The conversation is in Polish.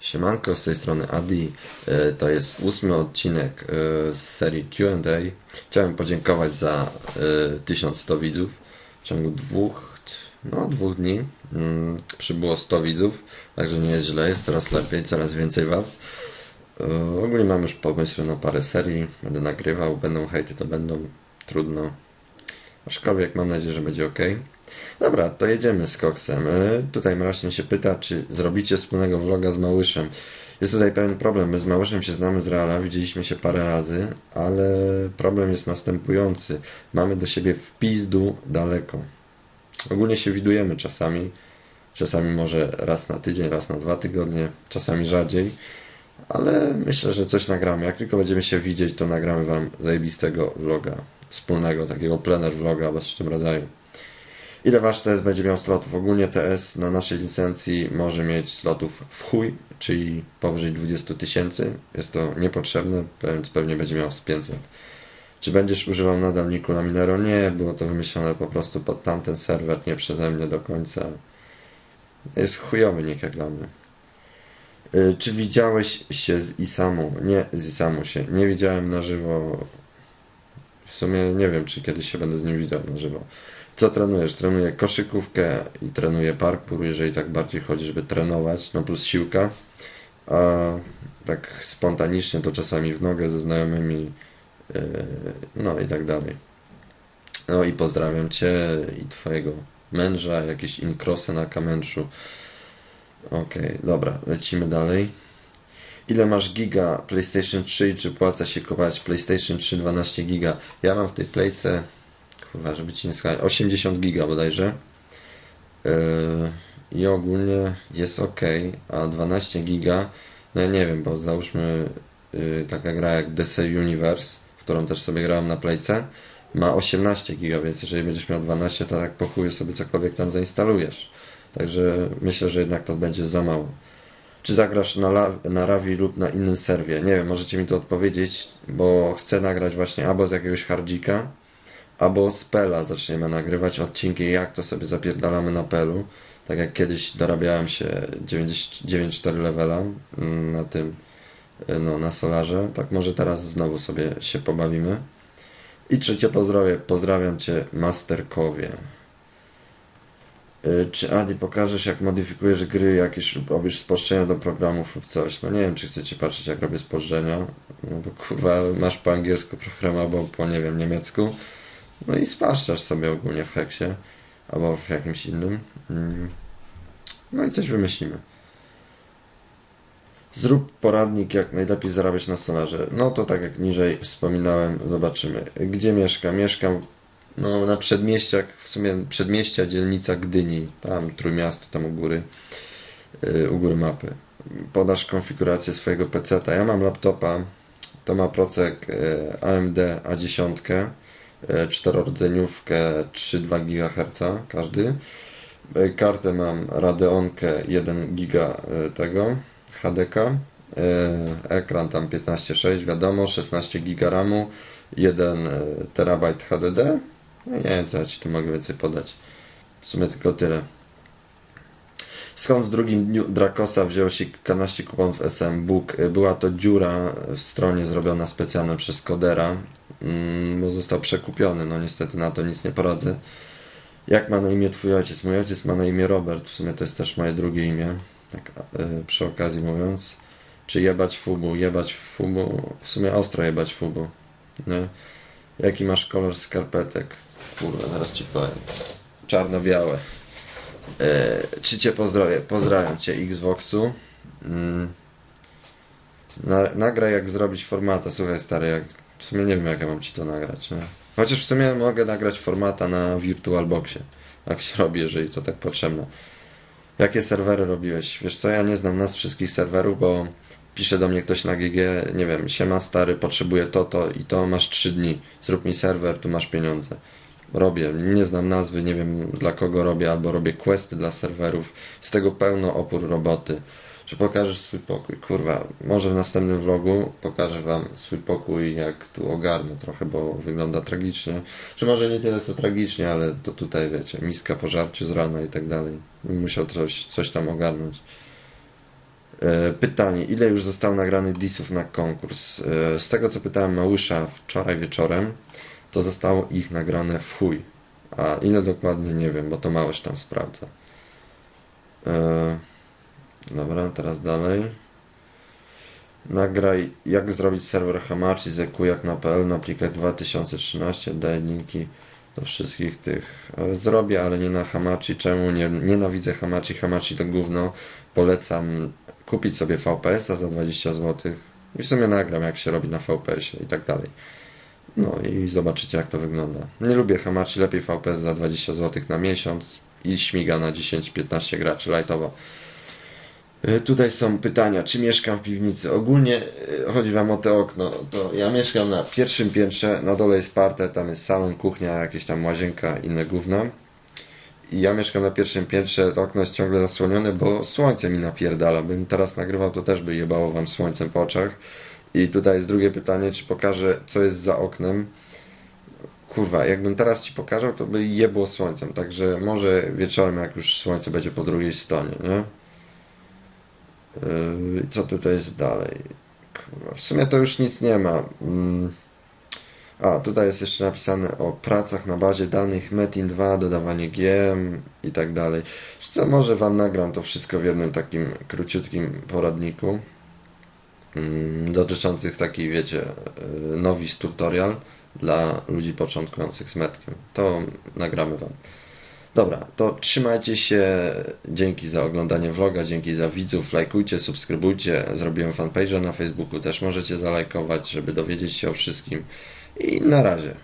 Siemanko, z tej strony Adi. E, To jest ósmy odcinek e, z serii Q&A. Chciałem podziękować za e, 1100 widzów. W ciągu dwóch, no dwóch dni mm, przybyło 100 widzów, także nie jest źle, jest coraz lepiej, coraz więcej was. E, Ogólnie mam już pomysły na parę serii, będę nagrywał, będą hejty, to będą, trudno. Aczkolwiek mam nadzieję, że będzie ok. Dobra, to jedziemy z koksem. E, Tutaj Mracznie się pyta, czy zrobicie wspólnego vloga z Małyszem. Jest tutaj pewien problem. My z Małyszem się znamy z Reala, widzieliśmy się parę razy, ale problem jest następujący. Mamy do siebie w pizdu daleko. Ogólnie się widujemy czasami. Czasami może raz na tydzień, raz na dwa tygodnie, czasami rzadziej. Ale myślę, że coś nagramy. Jak tylko będziemy się widzieć, to nagramy wam zajebistego vloga. Wspólnego, takiego plener vloga coś w tym rodzaju. Ile wasz TS będzie miał slotów? Ogólnie TS na naszej licencji może mieć slotów w chuj, czyli powyżej 20 tysięcy. Jest to niepotrzebne, więc pewnie będzie miał z 500. Czy będziesz używał nadal niku na Minero? Nie, było to wymyślone po prostu pod tamten serwer, nie przeze mnie do końca. Jest chujowy nick jak dla mnie. Y, Czy widziałeś się z Isamu? Nie, z Isamu się. Nie widziałem na żywo. W sumie nie wiem, czy kiedyś się będę z nim widział na żywo. Co trenujesz? Trenuję koszykówkę i trenuję parkour, jeżeli tak bardziej chodzi, żeby trenować, no plus siłka. A tak spontanicznie to czasami w nogę ze znajomymi, yy, no i tak dalej. No i pozdrawiam Cię i Twojego męża, jakieś inkrosy na kamęczu. Okej, dobra, lecimy dalej. Ile masz giga PlayStation 3 i czy płaca się kupować PlayStation 3 12 giga? Ja mam w tej playce, kurwa, żeby ci nie skakać, 80 giga bodajże. Yy, I ogólnie jest ok, a 12 giga, no ja nie wiem, bo załóżmy yy, taka gra jak DC Universe, w którą też sobie grałem na playce, ma 18 giga, więc jeżeli będziesz miał 12, to tak po chuju sobie cokolwiek tam zainstalujesz. Także myślę, że jednak to będzie za mało. Czy zagrasz na, na Ravi lub na innym serwie? Nie wiem, możecie mi to odpowiedzieć, bo chcę nagrać właśnie albo z jakiegoś hardzika, albo z Pela zaczniemy nagrywać odcinki, jak to sobie zapierdalamy na Pelu. Tak jak kiedyś dorabiałem się 9.4 levela mm, na tym, y, no na Solarze, tak może teraz znowu sobie się pobawimy. I trzecie pozdrowie, pozdrawiam Cię Masterkowie. Y, Czy Adi pokażesz jak modyfikujesz gry, jakieś robisz spolszczenia do programów lub coś? No nie wiem, czy chcecie patrzeć jak robię spolszczenia, no bo kurwa masz po angielsku program albo po nie wiem niemiecku. No i spaszczasz sobie ogólnie w heksie albo w jakimś innym. Mm. No i coś wymyślimy. Zrób poradnik, jak najlepiej zarabiać na solarze. No to tak jak niżej wspominałem, zobaczymy. Gdzie mieszkam? Mieszkam no, na przedmieściach, w sumie przedmieścia, dzielnica Gdyni, tam Trójmiasto, tam u góry, yy, u góry mapy. Podasz konfigurację swojego PC. Ja mam laptopa, to ma procek AMD A10, yy, czterordzeniówkę 3,2 GHz każdy. Yy, Kartę mam Radeonkę 1 giga yy, tego HDK. Ekran tam 15,6 wiadomo, 16 giga RAMu, 1 terabajt HDD. No nie wiem, co ja Ci tu mogę więcej podać. W sumie tylko tyle. Skąd w drugim dniu Drakosa wziął się kilkanaście kuponów SM Book? Była to dziura w stronie zrobiona specjalnie przez Kodera, mm, bo został przekupiony. No niestety na to nic nie poradzę. Jak ma na imię Twój ojciec? Mój ojciec ma na imię Robert, w sumie to jest też moje drugie imię, tak y, przy okazji mówiąc. Czy jebać Fubu? Jebać Fubu, w sumie ostro jebać Fubu. Nie? Jaki masz kolor skarpetek? Kurwa, zaraz ci powiem. Czarno-białe. E, czy cię pozdrowię? Pozdrawiam cię, Xboxu. Mm. Na, nagraj jak zrobić formata. Słuchaj stary, jak, w sumie nie wiem jak ja mam ci to nagrać. Chociaż w sumie mogę nagrać formata na VirtualBoxie. Jak się robi, jeżeli to tak potrzebne. Jakie serwery robiłeś? Wiesz co, ja nie znam nas wszystkich serwerów, bo pisze do mnie ktoś na GG, nie wiem, siema stary, potrzebuję to, to i to, masz 3 dni, zrób mi serwer, tu masz pieniądze. Robię, nie znam nazwy, nie wiem dla kogo robię, albo robię questy dla serwerów, z tego pełno opór roboty. Czy pokażesz swój pokój? Kurwa, może w następnym vlogu pokażę wam swój pokój, jak tu ogarnę trochę, bo wygląda tragicznie. Czy może nie tyle co tragicznie, ale to tutaj wiecie, miska po żarciu z rana i tak dalej. Musiał coś, coś tam ogarnąć. E, Pytanie, ile już zostało nagranych disów na konkurs? E, Z tego co pytałem Małysza wczoraj wieczorem, to zostało ich nagrane w chuj. A ile dokładnie nie wiem, bo to Małysz tam sprawdza. E, Dobra, teraz dalej. Nagraj jak zrobić serwer Hamachi z jak na PL na plikach 2013. Daj linki do wszystkich tych. E, Zrobię, ale nie na Hamachi. Czemu? Nie, nienawidzę Hamachi. Hamachi to gówno. Polecam kupić sobie VPS-a za 20 zł. I w sumie nagram jak się robi na VPS-ie i tak dalej. No i zobaczycie jak to wygląda. Nie lubię Hamachi, lepiej VPS za 20 zł na miesiąc i śmiga na 10-15 graczy lightowo. E, Tutaj są pytania, czy mieszkam w piwnicy. Ogólnie e, chodzi Wam o to okno. To ja mieszkam na pierwszym piętrze, na dole jest parter, tam jest salon, kuchnia, jakieś tam łazienka, inne gówna. I ja mieszkam na pierwszym piętrze, to okno jest ciągle zasłonione, bo słońce mi napierdala. Bym teraz nagrywał, to też by jebało Wam słońcem po oczach. I tutaj jest drugie pytanie, czy pokażę, co jest za oknem. Kurwa, jakbym teraz Ci pokazał, to by jebło słońcem. Także może wieczorem, jak już słońce będzie po drugiej stronie, nie? Yy, Co tutaj jest dalej? Kurwa, w sumie to już nic nie ma. Mm. A, tutaj jest jeszcze napisane o pracach na bazie danych Metin 2, dodawanie GM i tak dalej. Co, może Wam nagram to wszystko w jednym takim króciutkim poradniku dotyczących takiej, wiecie, yy, nowice tutorial dla ludzi początkujących z metkiem. To nagramy Wam. Dobra, to trzymajcie się. Dzięki za oglądanie vloga, dzięki za widzów. Lajkujcie, subskrybujcie. Zrobiłem fanpage'a na Facebooku, też możecie zalajkować, żeby dowiedzieć się o wszystkim. I na razie.